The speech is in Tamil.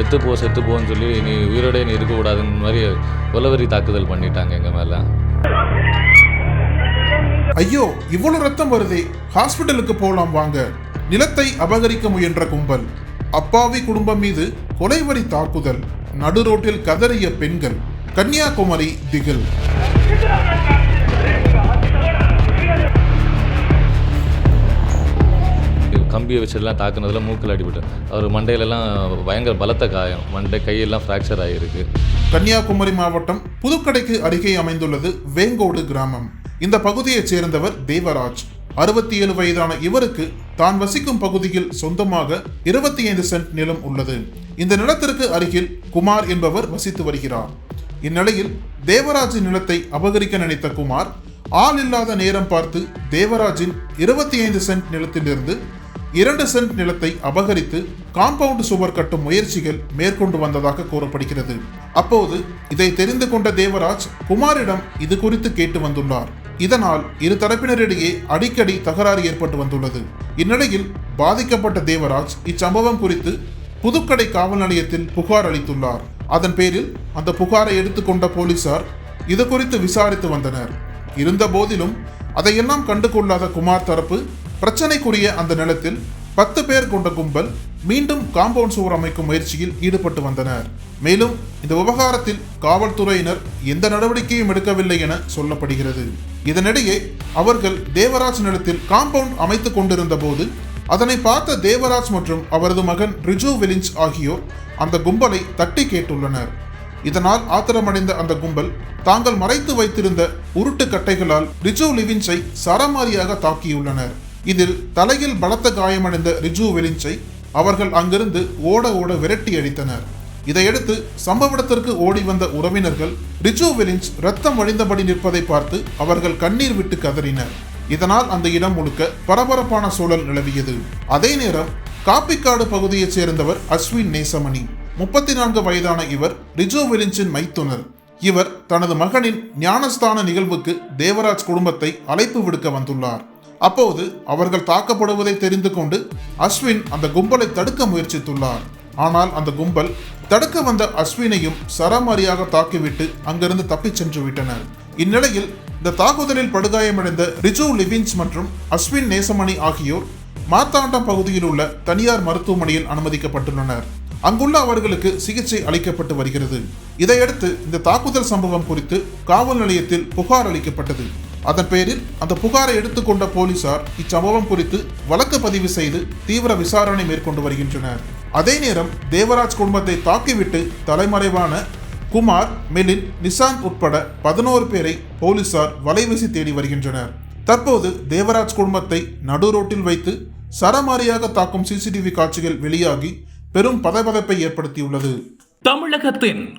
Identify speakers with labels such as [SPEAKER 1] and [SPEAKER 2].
[SPEAKER 1] செத்துப்போ செத்துப்போன்னு சொல்லி நீ உயிரோடே நீ இருக்கக்கூடாதுன்னு மாதிரி கொலவெறி தாக்குதல் பண்ணிட்டாங்க எங்கள் மேலே
[SPEAKER 2] ஐயோ இவ்வளவு ரத்தம் வருதே. ஹாஸ்பிட்டலுக்கு போலாம் வாங்க. நிலத்தை அபகரிக்க முயன்ற கும்பல். அப்பாவி குடும்பம் மீது கொலைவரி தாக்குதல். நடு ரோட்டில் கதறிய பெண்கள். கன்னியாகுமரி திகில்.
[SPEAKER 1] கம்பியை வச்செல்லாம் தாக்குனதில் மூக்கில் அடிபட்டு. அவர் மண்டையிலலாம் பயங்கர பலத்த காயம். மண்டை கையெல்லாம் ஃப்ராக்சர் ஆகிருக்கு
[SPEAKER 2] கன்னியாகுமரி மாவட்டம் புதுக்கடைக்கு அருகே அமைந்துள்ளது வேங்கோடு கிராமம். இந்த பகுதியைச் சேர்ந்தவர் தேவராஜ். அறுபத்தி ஏழு வயதான இவருக்கு தான் வசிக்கும் பகுதியில் சொந்தமாக இருபத்தி ஐந்து சென்ட் நிலம் உள்ளது. இந்த நிலத்திற்கு அருகில் குமார் என்பவர் வசித்து வருகிறார். இந்நிலையில் தேவராஜின் நிலத்தை அபகரிக்க நினைத்த குமார் ஆள் இல்லாத நேரம் பார்த்து தேவராஜின் இருபத்தி ஐந்து சென்ட் நிலத்திலிருந்து இரண்டு சென்ட் நிலத்தை அபகரித்து காம்பவுண்ட் சுவர் கட்டும் முயற்சிகள் மேற்கொண்டு வந்ததாக கூறப்படுகிறது. அப்போது இதை தெரிந்து கொண்ட தேவராஜ் குமாரிடம் இது குறித்து கேட்டு வந்துள்ளார். இதனால் இரு தரப்பினரிடையே அடிக்கடி தகராறு ஏற்பட்டு வந்துள்ளது. இந்நிலையில் பாதிக்கப்பட்ட தேவராஜ் இச்சம்பவம் குறித்து புதுக்கடை காவல் நிலையத்தில் புகார் அளித்துள்ளார். அதன் பேரில் அந்த புகாரை எடுத்துக்கொண்ட போலீசார் இது குறித்து விசாரித்து வந்தனர். இருந்த போதிலும் அதையெல்லாம் கண்டு கொள்ளாத குமார் தரப்பு பிரச்சனைக்குரிய அந்த நிலத்தில் பத்து பேர் கொண்ட கும்பல் மீண்டும் காம்பவுண்ட் சுவர் அமைக்கும் முயற்சியில் ஈடுபட்டு வந்தனர். மேலும் இந்த விவகாரத்தில் காவல்துறையினர் எந்த நடவடிக்கையும் எடுக்கவில்லை என சொல்லப்படுகிறது. இதனிடையே அவர்கள் தேவராஜ் நிலத்தில் காம்பவுண்ட் அமைத்துக் கொண்டிருந்த போது அதனை பார்த்த தேவராஜ் மற்றும் அவரது மகன் ரிஜு விலிஞ்ச் ஆகியோர் அந்த கும்பலை தட்டி கேட்டுள்ளனர். இதனால் ஆத்திரமடைந்த அந்த கும்பல் தாங்கள் மறைத்து வைத்திருந்த உருட்டு கட்டைகளால் ரிஜு லிவின்ஸை சரமாரியாக தாக்கியுள்ளனர். இதில் தலையில் பலத்த காயமடைந்த ரிஜு வெலின்ஸை அவர்கள் அங்கிருந்து ஓட ஓட விரட்டி அடித்தனர். இதையடுத்து சம்பவ இடத்திற்கு ஓடி வந்த உறவினர்கள் ரிஜு வெலின்ஸ் ரத்தம் வழிந்தபடி நிற்பதை பார்த்து அவர்கள் கண்ணீர் விட்டு கதறினர். இதனால் அந்த இடம் முழுக்க பரபரப்பான சூழல் நிலவியது. அதே நேரம் காப்பிக்காடு பகுதியைச் சேர்ந்தவர் அஸ்வின் நேசமணி முப்பத்தி நான்கு வயதான இவர் ரிஜு வெலிஞ்சின் மைத்துனர். இவர் தனது மகனின் ஞானஸ்தான நிகழ்வுக்கு தேவராஜ் குடும்பத்தை அழைப்பு விடுக்க வந்துள்ளார். அப்போது அவர்கள் தாக்கப்படுவதை தெரிந்து கொண்டு அஸ்வின் அந்த கும்பலை தடுக்க முயற்சித்துள்ளார். ஆனால் அந்த கும்பல் தடுக்க வந்த அஸ்வினையும் சரமாரியாக தாக்கிவிட்டு அங்கிருந்து தப்பிச் சென்று விட்டனர். இந்நிலையில் இந்த தாக்குதலில் படுகாயமடைந்த ரிஜு லிவின்ஸ் மற்றும் அஸ்வின் நேசமணி ஆகியோர் மார்த்தாண்டம் பகுதியில் உள்ள தனியார் மருத்துவமனையில் அனுமதிக்கப்பட்டுள்ளனர். அங்குள்ள அவர்களுக்கு சிகிச்சை அளிக்கப்பட்டு வருகிறது. இதையடுத்து இந்த தாக்குதல் சம்பவம் குறித்து காவல் நிலையத்தில் புகார் அளிக்கப்பட்டது. அதன் பேரில் அந்த புகாரை எடுத்துக்கொண்ட போலீசார் இச்சம்பவம் குறித்து வழக்கு பதிவு செய்து தீவிர விசாரணை மேற்கொண்டு வருகின்றனர். அதே நேரம் தேவராஜ் குடும்பத்தை தாக்கிவிட்டு தலைமறைவான குமார் மெலின் நிசாந்த் உட்பட பதினோரு பேரை போலீசார் வலைவீசி தேடி வருகின்றனர். தற்போது தேவராஜ் குடும்பத்தை நடு ரோட்டில் வைத்து சரமாரியாக தாக்கும் சிசிடிவி காட்சிகள் வெளியாகி பெரும் பதபதப்பை ஏற்படுத்தியுள்ளது.
[SPEAKER 3] தமிழகத்தின்